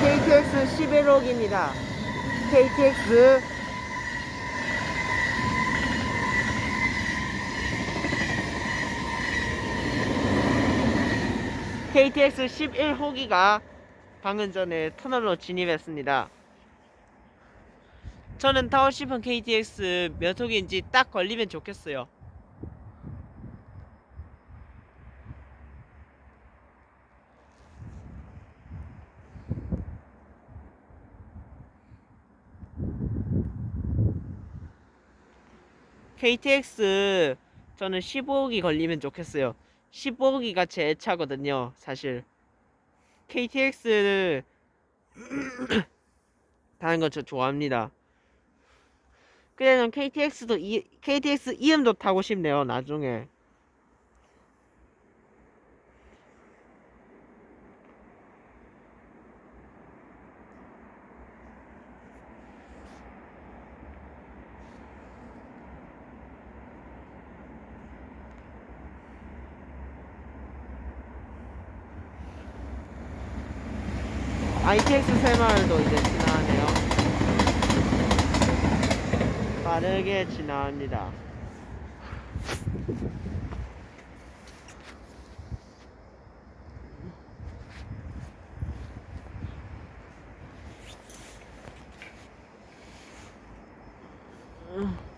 KTX 11호기입니다. KTX KTX 11호기가 방금 전에 터널로 진입했습니다. 저는 타고 싶은 KTX 몇 호기인지 딱 걸리면 좋겠어요. KTX 저는 15호기 걸리면 좋겠어요. 15호기가 제 차거든요, 사실. KTX 타는 거저 좋아합니다. 그냥 KTX도 이, KTX 이음도 타고 싶네요, 나중에. ITX 새마을도 이제 지나가네요 빠르게 지나갑니다. 음.